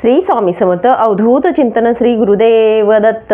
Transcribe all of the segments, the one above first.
श्री स्वामी समर्थ अवधूत चिंतन श्री गुरुदेव दत्त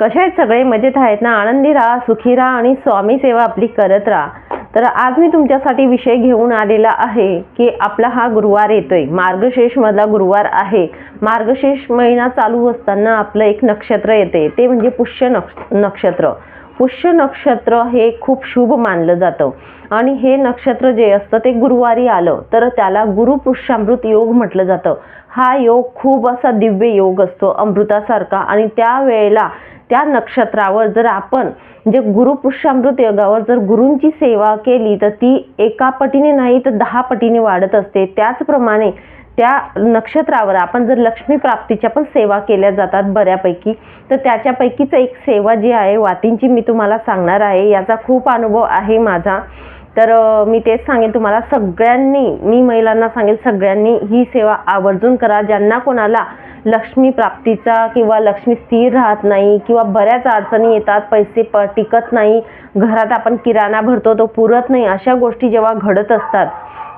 कसे आहेत सगळे? मजेत आहेत ना? आनंदी राहा सुखी राहा आणि स्वामी सेवा आपली करत राहा. तर आज मी तुमच्यासाठी विषय घेऊन आलेला आहे की आपला हा गुरुवार येतोय. मार्गशेष मधला गुरुवार आहे. मार्गशीर्ष महिना चालू असताना आपलं एक नक्षत्र येते. ते म्हणजे पुष्य नक्ष नक्षत्र. पुष्य नक्षत्र हे खूप शुभ मानलं जातं. आणि हे नक्षत्र जे असतं ते गुरुवारी आलं तर त्याला गुरुपुष्यामृत योग म्हटलं जातं. हा योग खूप असा दिव्य योग असतो अमृतासारखा. आणि त्या वेळेला त्या नक्षत्रावर जर आपण म्हणजे जे गुरुपुष्यामृत योगावर जर गुरूंची सेवा केली तर ती एका पटीने नाही तर दहा पटीने वाढत असते. त्याचप्रमाणे त्या नक्षत्रावर आपण जर लक्ष्मी प्राप्तीच्या पण सेवा केल्या जातात बऱ्यापैकी तर त्याच्यापैकीच एक सेवा जी आहे वातींची मी तुम्हाला सांगणार आहे याचा खूप अनुभव आहे माझा. तर मी तेच सांगेन तुम्हाला सगळ्यांनी मी महिलांना सांगेल सगळ्यांनी ही सेवा आवर्जून करा. ज्यांना कोणाला लक्ष्मी प्राप्तीचा किंवा लक्ष्मी स्थिर राहत नाही किंवा बऱ्याच अडचणी येतात पैसे प टिकत नाही घरात आपण किराणा भरतो तो पुरत नाही अशा गोष्टी जेव्हा घडत असतात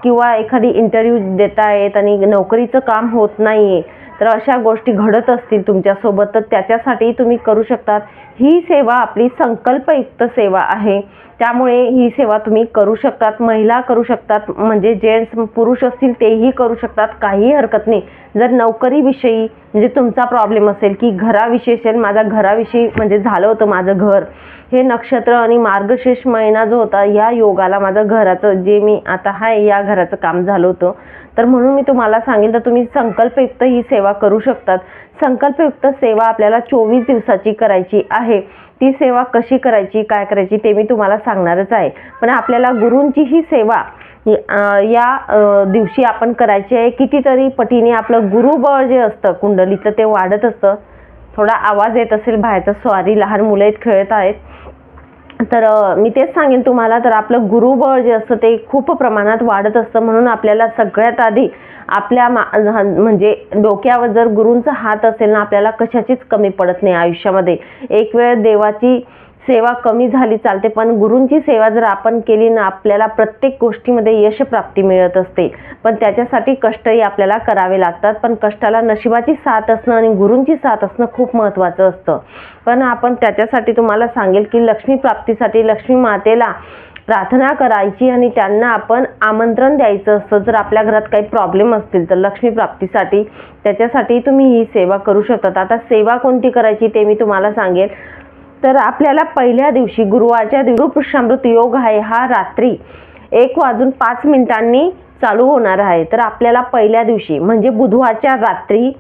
किंवा एखादी इंटरव्ह्यू देता येत आणि नोकरीचं काम होत नाही आहे तर अशा गोष्टी घडत असतील तुमच्यासोबत तर त्याच्यासाठी तुम्ही करू शकतात. ही सेवा आपली संकल्पयुक्त सेवा आहे. त्यामुळे ही सेवा तुम्ही करू शकतात महिला करू शकतात म्हणजे जेंट्स पुरुष असतील तेही करू शकतात काही हरकत नाही. जर नोकरीविषयी म्हणजे तुमचा प्रॉब्लेम असेल की घराविषयी असेल माझा घराविषयी म्हणजे झालं होतं माझं घर. हे नक्षत्र आणि मार्गशीर्ष महिना जो होता या योगाला माझं घराचं जे मी आता आहे या घराचं काम झालं होतं. तर म्हणून मी तुम्हाला सांगेन तर तुम्ही संकल्पयुक्त ही सेवा करू शकतात. संकल्पयुक्त सेवा आपल्याला चोवीस दिवसाची करायची आहे. ती सेवा कशी करायची काय करायची ते मी तुम्हाला सांगणारच आहे. पण आपल्याला गुरूंची ही सेवा या दिवशी आपण करायची आहे. कितीतरी पटीने आपलं गुरुबळ जे असतं कुंडलीचं ते वाढत असतं. थोडा आवाज येत असेल बाहेरचा सॉरी लहान मुलं आहेत खेळत आहेत. तर मी तेच सांगेन तुम्हाला तर आपलं गुरुबळ जे असतं ते खूप प्रमाणात वाढत असतं. म्हणून आपल्याला सगळ्यात आधी आपल्या मा म्हणजे डोक्यावर जर गुरूंचा हात असेल ना आपल्याला कशाचीच कमी पडत नाही आयुष्यामध्ये. एक वेळ देवाची सेवा कमी झाली चालते पण गुरूंची सेवा जर आपण केली ना आपल्याला प्रत्येक गोष्टीमध्ये यश प्राप्ती मिळत असते. पण त्याच्यासाठी कष्टही आपल्याला करावे लागतात. पण कष्टाला नशिबाची साथ असणं आणि गुरूंची साथ असणं खूप महत्त्वाचं असतं. पण आपण त्याच्यासाठी तुम्हाला सांगेल की लक्ष्मी प्राप्तीसाठी लक्ष्मी मातेला प्रार्थना करायची आणि त्यांना आपण आमंत्रण द्यायचं असतं. जर आपल्या घरात काही प्रॉब्लेम असतील तर लक्ष्मी प्राप्तीसाठी त्याच्यासाठी तुम्ही ही सेवा करू शकतात. आता सेवा कोणती करायची ते मी तुम्हाला सांगेन. तर आपल्याला पहिल्या दिवशी गुरुवारच्या दिवशी गुरुपुष्यामृत योग आहे. हा रात्री एक वाजून पाच मिनिटांनी चालू होणार आहे. तर आपल्याला पहिल्या दिवशी म्हणजे बुधवारच्या रात्री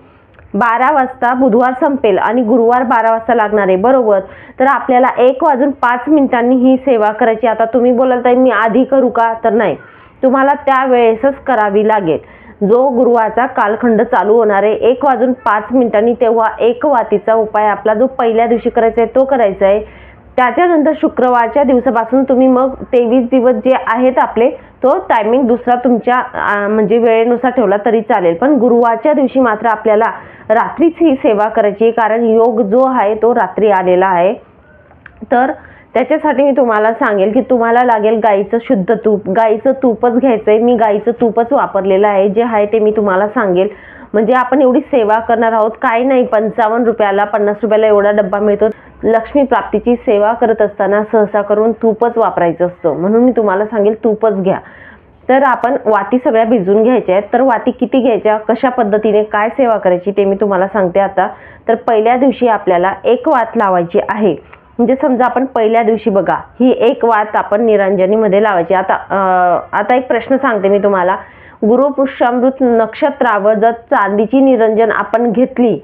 बारा वाजता बुधवार संपेल आणि गुरुवार बारा वाजता लागणार आहे. बरोबर? तर आपल्याला एक वाजून पाच मिनिटांनी ही सेवा करायची. आता तुम्ही बोलाल तर मी आधी करू का? तर नाही. तुम्हाला त्यावेळेसच करावी लागेल. जो गुरुवारचा कालखंड चालू होणार आहे एक वाजून पाच मिनिटांनी तेव्हा एक वातीचा उपाय आपला जो पहिल्या दिवशी करायचा आहे तो करायचा आहे. त्याच्यानंतर शुक्रवारच्या दिवसापासून तुम्ही मग तेवीस दिवस जे आहेत आपले तो टायमिंग दुसरा तुमच्या म्हणजे वेळेनुसार ठेवला तरी चालेल. पण गुरुवारच्या दिवशी मात्र आपल्याला रात्रीच ही सेवा करायची आहे कारण योग जो आहे तो रात्री आलेला आहे. तर त्याच्यासाठी मी तुम्हाला सांगेल की तुम्हाला लागेल गाईचं शुद्ध तूप. गाईचं तूपच घ्यायचं आहे मी गाईचं तूपच वापरलेलं आहे. जे आहे ते मी तुम्हाला सांगेल. म्हणजे आपण एवढी सेवा करणार आहोत. काही नाही पंचावन्न रुपयाला पन्नास रुपयाला एवढा डब्बा मिळतो. लक्ष्मी प्राप्तीची सेवा करत असताना सहसा करून तूपच वापरायचं असतं. म्हणून मी तुम्हाला सांगेल तूपच घ्या. तर आपण वाती सगळ्या भिजून घ्यायच्या आहेत. तर वाती किती घ्यायच्या कशा पद्धतीने काय सेवा करायची ते मी तुम्हाला सांगते आता. तर पहिल्या दिवशी आपल्याला एक वात लावायची आहे. म्हणजे समजा आपण पहिल्या दिवशी बघा ही एक वात आपण निरंजनीमध्ये लावायची. आता आता एक प्रश्न सांगते मी तुम्हाला. गुरुपुष्यामृत नक्षत्रावर जर चांदीची निरंजन आपण घेतली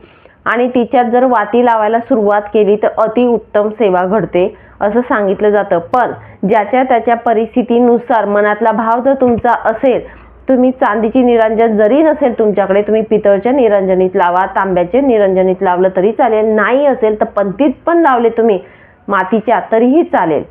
आणि तिच्यात जर वाती लावायला सुरुवात केली तर अतिउत्तम सेवा घडते असं सांगितलं जातं. पण ज्याच्या त्याच्या परिस्थितीनुसार मनातला भाव जर तुमचा असेल तुम्ही चांदीची निरंजन जरी नसेल तुमच्याकडे तुम्ही पितळच्या निरंजनीत लावा तांब्याचे निरंजनीत लावलं तरी चालेल. नाही असेल तर पंतीत पण लावले तुम्ही मातीच्या तरीही चालेल.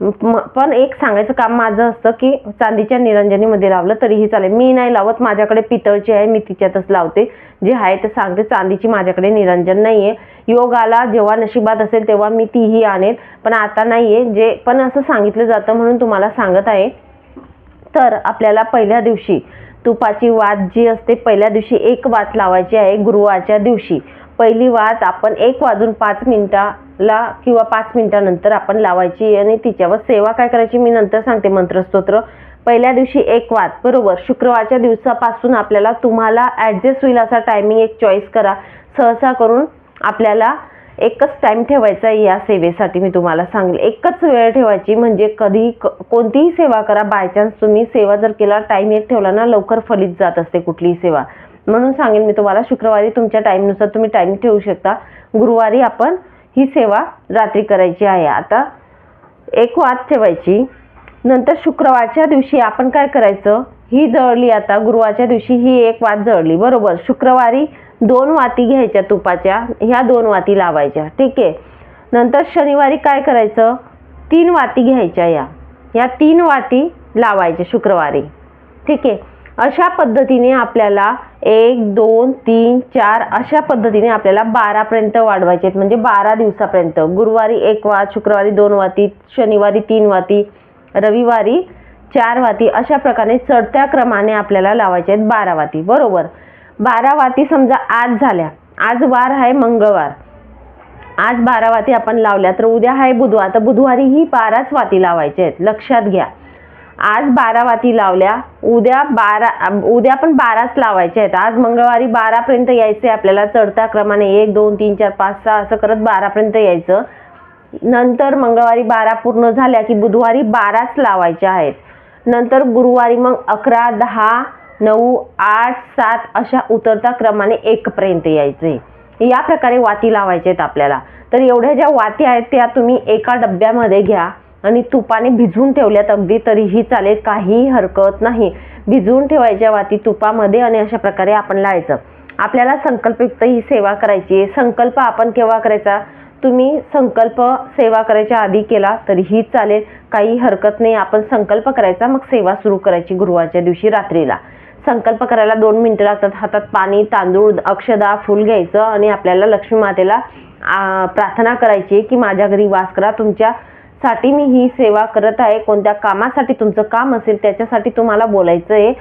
पण एक सांगायचं काम माझं असतं की चांदीच्या निरंजनीमध्ये लावलं तरीही चालेल. मी नाही लावत माझ्याकडे पितळची आहे मी तिच्यातच लावते. जे आहे ते सांगते चांदीची माझ्याकडे निरंजन नाही आहे योगाला जेव्हा नशिबात असेल तेव्हा मी तीही आणेल पण आता नाही आहे जे पण असं सांगितलं जातं म्हणून तुम्हाला सांगत आहे. तर आपल्याला पहिल्या दिवशी तुपाची वात जी असते पहिल्या दिवशी एक वात लावायची आहे गुरुवारच्या दिवशी. पहिली वात आपण एक वाजून पाच मिनिटाला किंवा पाच मिनिटानंतर आपण लावायची आणि तिच्यावर सेवा काय करायची मी नंतर सांगते मंत्रस्तोत्र. पहिल्या दिवशी एक वात बरोबर? शुक्रवारच्या दिवसापासून आपल्याला तुम्हाला ॲडजस्ट होईल असा टायमिंग एक चॉईस करा. सहसा करून आपल्याला एकच टाईम ठेवायचा आहे या सेवेसाठी मी तुम्हाला सांगेल. एकच वेळ ठेवायची म्हणजे कधी क- कोणतीही सेवा करा. बाय चान्स तुम्ही सेवा जर केला टाईम एक ठेवला ना लवकर फलित जात असते कुठलीही सेवा. म्हणून सांगेन मी तुम्हाला शुक्रवारी तुमच्या टाईमनुसार तुम्ही टाईम ठेवू शकता. गुरुवारी आपण ही सेवा रात्री करायची आहे. आता एक वात ठेवायची. नंतर शुक्रवारच्या दिवशी आपण काय करायचं? ही जळली आता गुरुवारच्या दिवशी ही एक वात जळली. बरोबर. शुक्रवारी दोन वाती घ्यायच्या तुपाच्या ह्या दोन वाती लावायच्या. ठीक आहे. नंतर शनिवारी काय करायचं? तीन वाती घ्यायच्या या. या तीन वाती लावायच्या शुक्रवारी. ठीक आहे. अशा पद्धतीने आपल्याला एक दोन तीन चार अशा पद्धतीने आपल्याला बारापर्यंत वाढवायचे आहेत. म्हणजे बारा दिवसापर्यंत. गुरुवारी एक वात शुक्रवारी दोन वाती शनिवारी तीन वाती रविवारी चार वाती अशा प्रकारे चढत्या क्रमाने आपल्याला लावायचे आहेत बारा वाती. बरोबर? बारा वाती समजा आज झाल्या. आज वार आहे मंगळवार. आज बारा वाती आपण लावल्या तर उद्या आहे बुधवार. तर बुधवारी ही बाराच वाती लावायचे आहेत. लक्षात घ्या. आज बारा वाती लावल्या. उद्या बारा उद्या पण बाराच लावायच्या आहेत. आज मंगळवारी बारापर्यंत यायचे आपल्याला. चढत्या क्रमाने एक दोन तीन चार पाच सहा असं करत बारापर्यंत यायचं. नंतर मंगळवारी बारा पूर्ण झाल्या की बुधवारी बाराच लावायच्या आहेत. नंतर गुरुवारी मग अकरा दहा नऊ आठ सात अशा उतरता क्रमाने एकपर्यंत यायचे या प्रकारे वाती लावायचे आहेत आपल्याला. तर एवढ्या ज्या वाती आहेत त्या तुम्ही एका डब्यामध्ये घ्या. आणि तुपाने भिजवून ठेवल्यात अगदी तरीही चालेल काहीही हरकत नाही. भिजवून ठेवायच्या वाती तुपामध्ये आणि अशा प्रकारे आपण लावायचं आपल्याला संकल्पयुक्त ही सेवा करायची आहे. संकल्प आपण केव्हा करायचा? तुम्ही संकल्प सेवा करायच्या आधी केला तरीही चालेल. काही हरकत नाही. आपण संकल्प करायचा मग सेवा सुरू करायची गुरुवारच्या दिवशी रात्रीला. संकल्प करायला दोन मिनटं लागतात. हातात पाणी तांदूळ अक्षदा फूल घ्यायचं आणि आपल्याला लक्ष्मी मातेला प्रार्थना करायची आहे की माझ्या घरी वास करा. तुमच्या साठी मी ही सेवा करत आहे. कोणत्या कामासाठी तुमचं काम असेल त्याच्यासाठी तुम्हाला बोलायचं आहे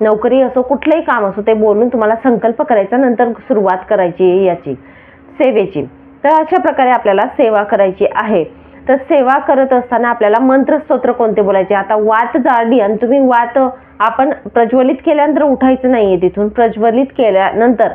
नोकरी असो कुठलंही काम असो ते बोलून तुम्हाला संकल्प करायचा नंतर सुरुवात करायची आहे याची सेवेची. तर अशा प्रकारे आपल्याला सेवा करायची आहे. तर सेवा करत असताना आपल्याला मंत्रस्तोत्र कोणते बोलायचे? आता वात जाळली आणि तुम्ही वात आपण प्रज्वलित केल्यानंतर उठायचं नाही आहे तिथून. प्रज्वलित केल्यानंतर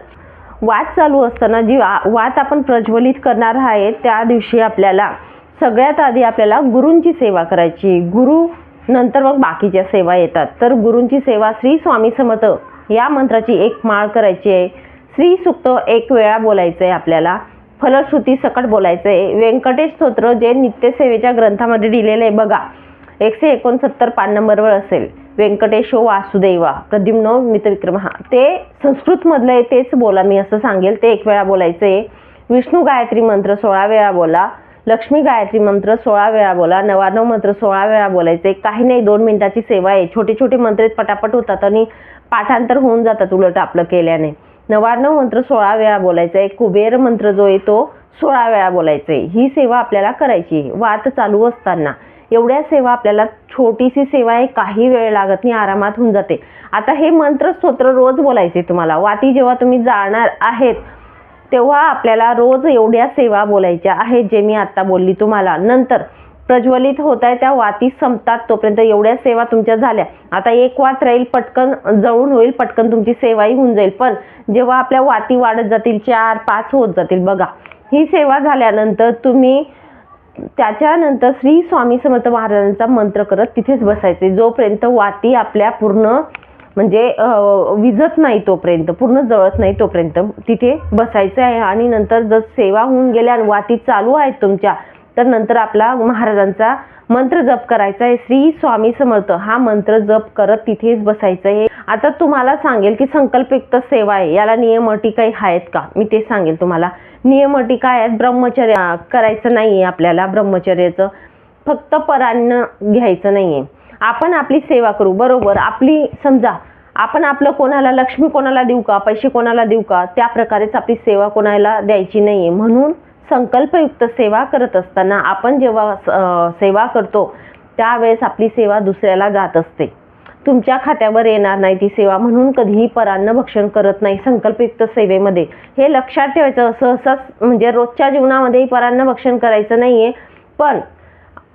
वात चालू असताना जी वात आपण प्रज्वलित करणार आहे त्या दिवशी आपल्याला सगळ्यात आधी आपल्याला गुरूंची सेवा करायची. गुरु नंतर मग बाकीच्या सेवा येतात. तर गुरूंची सेवा श्री स्वामी समत या मंत्राची एक माळ करायची आहे. श्री सुक्त एक वेळा बोलायचं आहे आपल्याला. फलश्रुती सकट बोलायचं आहे. व्यंकटेश स्तोत्र जे नित्यसेवेच्या ग्रंथामध्ये दिलेलं आहे बघा. एकशे एकोणसत्तर पान नंबरवर असेल. व्यंकटेशो वासुदेवा प्रद्युम्नो मितविक्रम. हा ते संस्कृतमधलं आहे तेच बोला मी असं सांगेल. ते एक वेळा बोलायचं आहे. विष्णू गायत्री मंत्र सोळा वेळा बोला. लक्ष्मी गायत्री मंत्र सोळा वेळा बोला नवानव मंत्र सोळा वेळा बोलायचे. काही नाही दोन मिनिटाची सेवा आहे. छोटे छोटे मंत्र पटापट होतात आणि पाठांतर होऊन जातात उलट आपलं केल्याने. नवानव मंत्र सोळा वेळा बोलायचा आहे. कुबेर मंत्र जो आहे तो सोळा वेळा बोलायचा आहे. ही सेवा आपल्याला करायची आहे. वात चालू असताना. एवढ्या सेवा आपल्याला छोटीशी सेवा आहे काही वेळ लागत नाही आरामात होऊन जाते. आता हे मंत्र स्तोत्र रोज बोलायचे तुम्हाला. वाती जेव्हा तुम्ही जाणार आहेत तेव्हा आपल्याला रोज एवढ्या सेवा बोलायच्या आहेत जे मी आत्ता बोलली तुम्हाला. नंतर प्रज्वलित होत आहे त्या वाती संपतात तोपर्यंत एवढ्या सेवा तुमच्या झाल्या. आता एक वात राहील पटकन जळून होईल पटकन तुमची सेवाही होऊन जाईल. पण जेव्हा आपल्या वाती वाढत जातील चार पाच होत जातील बघा. ही सेवा झाल्यानंतर तुम्ही त्याच्यानंतर श्री स्वामी समर्थ महाराजांचा मंत्र करत तिथेच बसायचे. जोपर्यंत वाती आपल्या पूर्ण म्हणजे विझत नाही तोपर्यंत पूर्ण जळत नाही तोपर्यंत तिथे बसायचं आहे आणि नंतर जर सेवा होऊन गेल्या आणि वाटी चालू आहेत तुमच्या तर नंतर आपला महाराजांचा मंत्र जप करायचा आहे. श्री स्वामी समर्थ हा मंत्र जप करत तिथेच बसायचं आहे. आता तुम्हाला सांगेल की संकल्पयुक्त सेवा आहे. याला नियम अटी काही आहेत का? मी ते सांगेल तुम्हाला. नियम अटी काय आहेत? ब्रह्मचर्य करायचं नाही आहे आपल्याला ब्रह्मचर्याचं. फक्त परान्न घ्यायचं नाही आहे आपण आपली सेवा करू बरोबर. आपली समजा आपण आपलं कोणाला लक्ष्मी कोणाला देऊ का पैसे कोणाला देऊ का त्या प्रकारेच आपली सेवा कोणाला द्यायची नाही आहे म्हणून संकल्पयुक्त सेवा करत असताना आपण जेव्हा सेवा करतो त्यावेळेस आपली सेवा दुसऱ्याला जात असते. तुमच्या खात्यावर येणार नाही ती सेवा म्हणून कधीही परान्न भक्षण करत नाही संकल्पयुक्त सेवेमध्ये. हे लक्षात ठेवायचं. सहसा म्हणजे रोजच्या जीवनामध्येही परान्न भक्षण करायचं नाही आहे पण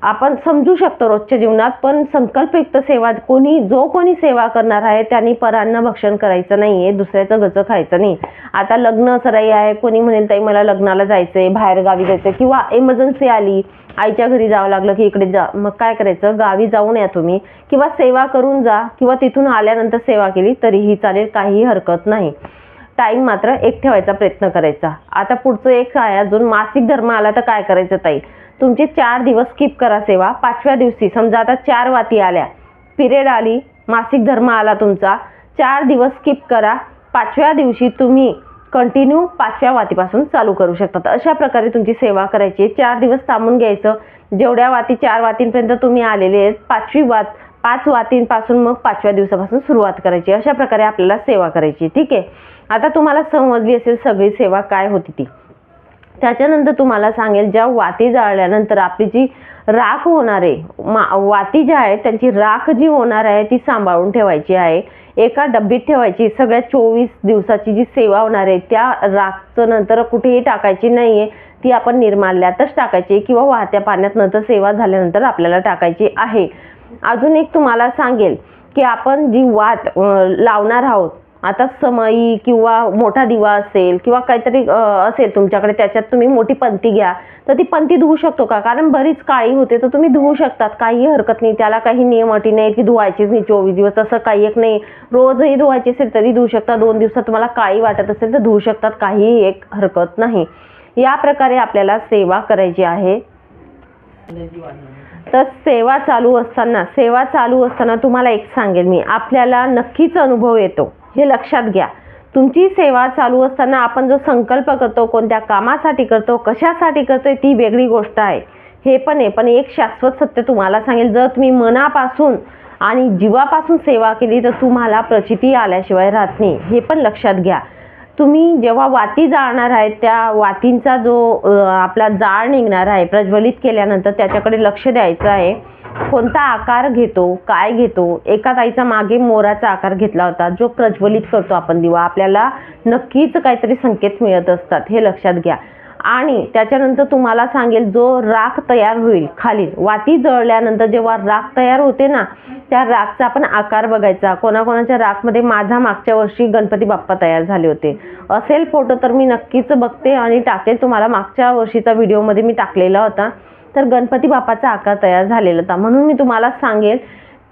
आपण समजू शकतो रोजच्या जीवनात पण संकल्पयुक्त सेवा कोणी जो कोणी सेवा करणार आहे त्यांनी परान्न भक्षण करायचं नाही आहे दुसऱ्याचं गचं खायचं नाही. आता लग्न सराई आहे कोणी म्हणेल ताई मला लग्नाला जायचं आहे बाहेर गावी जायचं आहे किंवा इमर्जन्सी आली आईच्या घरी जावं लागलं की इकडे जा मग काय करायचं? गावी जाऊन या तुम्ही किंवा सेवा करून जा किंवा तिथून आल्यानंतर सेवा केली तरीही चालेल काहीही हरकत नाही. टाईम मात्र एक ठेवायचा प्रयत्न करायचा. आता पुढचं एक आहे अजून मासिक धर्म आला तर काय करायचं ताई? तुमचे चार दिवस स्किप करा सेवा. पाचव्या दिवशी समजा आता चार वाती आल्या. पिरियड आली मासिक धर्म आला तुमचा. चार दिवस स्किप करा. पाचव्या दिवशी तुम्ही कंटिन्यू पाचव्या वातीपासून चालू करू शकतात. अशा प्रकारे तुमची सेवा करायची. चार दिवस थांबून घ्यायचं. जेवढ्या वाती चार वातींपर्यंत तुम्ही आलेले आहेत पाचवी वात पाच वातींपासून मग पाचव्या दिवसापासून सुरुवात करायची. अशा प्रकारे आपल्याला सेवा करायची. ठीक आहे? आता तुम्हाला समजली असेल सगळी सेवा काय होती ती. त्याच्यानंतर तुम्हाला सांगेल ज्या वाती जाळल्यानंतर आपली जी राख होणार आहे मा वाती ज्या आहेत त्यांची राख जी होणार आहे ती सांभाळून ठेवायची आहे. एका डब्बीत ठेवायची. सगळ्या चोवीस दिवसाची जी सेवा होणार आहे त्या राखचं नंतर कुठेही टाकायची नाही आहे ती आपण निर्माल्यातच टाकायची किंवा वाहत्या पाण्यात नंतर सेवा झाल्यानंतर आपल्याला टाकायची आहे. अजून एक तुम्हाला सांगेल की आपण जी वात लावणार आहोत आता समई किंवा मोठा दिवा असेल किंवा काहीतरी असेल तुमच्याकडे त्याच्यात तुम्ही मोठी पंती घ्या तर ती पंती धुवू शकतो का? कारण बरीच काळी होते तर तुम्ही धुवू शकतात. काही हरकत नाही त्याला काही नियम अटी नाही की धुवायचीच नाही चोवीस दिवस असं काही एक नाही. रोजही धुवायची असेल तरी धुवू शकता. दोन दिवसात तुम्हाला काळी वाटत असेल तर धुवू शकतात. काहीही एक हरकत नाही. या प्रकारे आपल्याला सेवा करायची आहे. तर सेवा चालू असताना सेवा चालू असताना तुम्हाला एक सांगेल मी. आपल्याला नक्कीच अनुभव येतो. हे लक्षात घ्या. तुमची सेवा चालू असताना आपण जो संकल्प करतो कोणत्या कामासाठी करतो कशासाठी करतोय ती वेगळी गोष्ट आहे. हे पण आहे. पण एक शाश्वत सत्य तुम्हाला सांगेल जर तुम्ही मनापासून आणि जीवापासून सेवा केली तर तुम्हाला प्रचिती आल्याशिवाय राहत नाही. हे पण लक्षात घ्या. तुम्ही जेव्हा वाती जाळणार आहेत त्या वातींचा जो आपला जाळ निघणार आहे प्रज्वलित केल्यानंतर त्याच्याकडे लक्ष द्यायचं आहे. कोणता आकार घेतो काय घेतो? एका ताईचा मागे मोराचा आकार घेतला होता जो प्रज्वलित करतो आपण दिवा. आपल्याला नक्कीच काहीतरी संकेत मिळत असतात हे लक्षात घ्या. आणि त्याच्यानंतर तुम्हाला सांगेल जो राख तयार होईल खाली वाती जळल्यानंतर जेव्हा राख तयार होते ना त्या राखचा आपण आकार बघायचा. कोणाकोणाच्या राखमध्ये माझा मागच्या वर्षी गणपती बाप्पा तयार झाले होते. असेल फोटो तर मी नक्कीच बघते आणि टाकेल. तुम्हाला मागच्या वर्षीचा व्हिडिओमध्ये मी टाकलेला होता. तर गणपती बाप्पाचा आकार तयार झालेला होता. म्हणून मी तुम्हाला सांगेल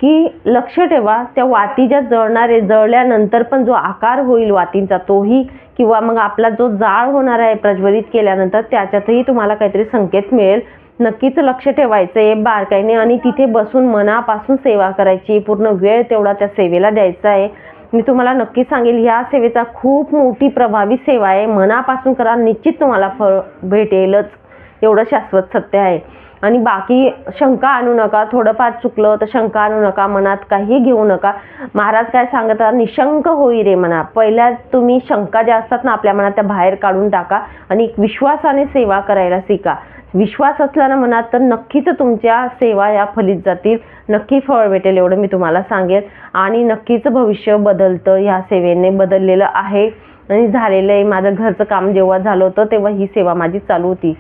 की लक्ष ठेवा त्या वाती ज्या जळणार आहे जळल्यानंतर पण जो आकार होईल वातींचा तोही किंवा मग आपला जो जाळ होणार आहे प्रज्वलित केल्यानंतर त्याच्यातही तुम्हाला काहीतरी संकेत मिळेल. नक्कीच लक्ष ठेवायचं आहे बारकाईने आणि तिथे बसून मनापासून सेवा करायची पूर्ण वेळ तेवढा त्या सेवेला द्यायचा आहे. मी तुम्हाला नक्की सांगेल ह्या सेवेचा खूप मोठी प्रभावी सेवा आहे. मनापासून करा निश्चित तुम्हाला फळ भेटेलच. एवढं शाश्वत सत्य आहे. आणि बाकी शंका आणू नका थोडंफार चुकलं तर शंका आणू नका मनात काही घेऊ नका. महाराज काय सांगत निशंक होई रे मना. पहिल्या तुम्ही शंका ज्या असतात ना आपल्या मनात त्या बाहेर काढून टाका आणि एक विश्वासाने सेवा करायला शिका. विश्वास असला ना मनात तर नक्कीच तुमच्या सेवा या फलित जातील. नक्की फळ भेटेल एवढं मी तुम्हाला सांगेल आणि नक्कीच भविष्य बदलतं ह्या सेवेने बदललेलं आहे. आणि झालेलं आहे माझं घरचं काम जेव्हा झालं होतं तेव्हा ही सेवा माझी चालू होती.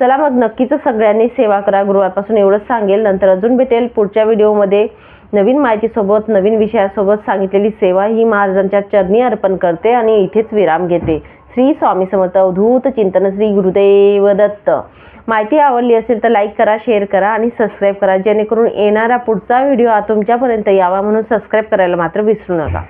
चला मग नक्कीच सगळ्यांनी सेवा करा. गुरुवारपासून एवढंच सांगेल. नंतर अजून भेटेल पुढच्या व्हिडिओमध्ये. नवीन माहितीसोबत नवीन विषयासोबत सांगितलेली सेवा ही महाराजांच्या चरणी अर्पण करते आणि इथेच विराम घेते. श्री स्वामी समर्थ. अवधूत चिंतन श्री गुरुदेव दत्त. माहिती आवडली असेल तर लाईक करा शेअर करा आणि सबस्क्राईब करा. जेणेकरून येणारा पुढचा व्हिडिओ हा तुमच्यापर्यंत यावा म्हणून सबस्क्राईब करायला मात्र विसरू नका.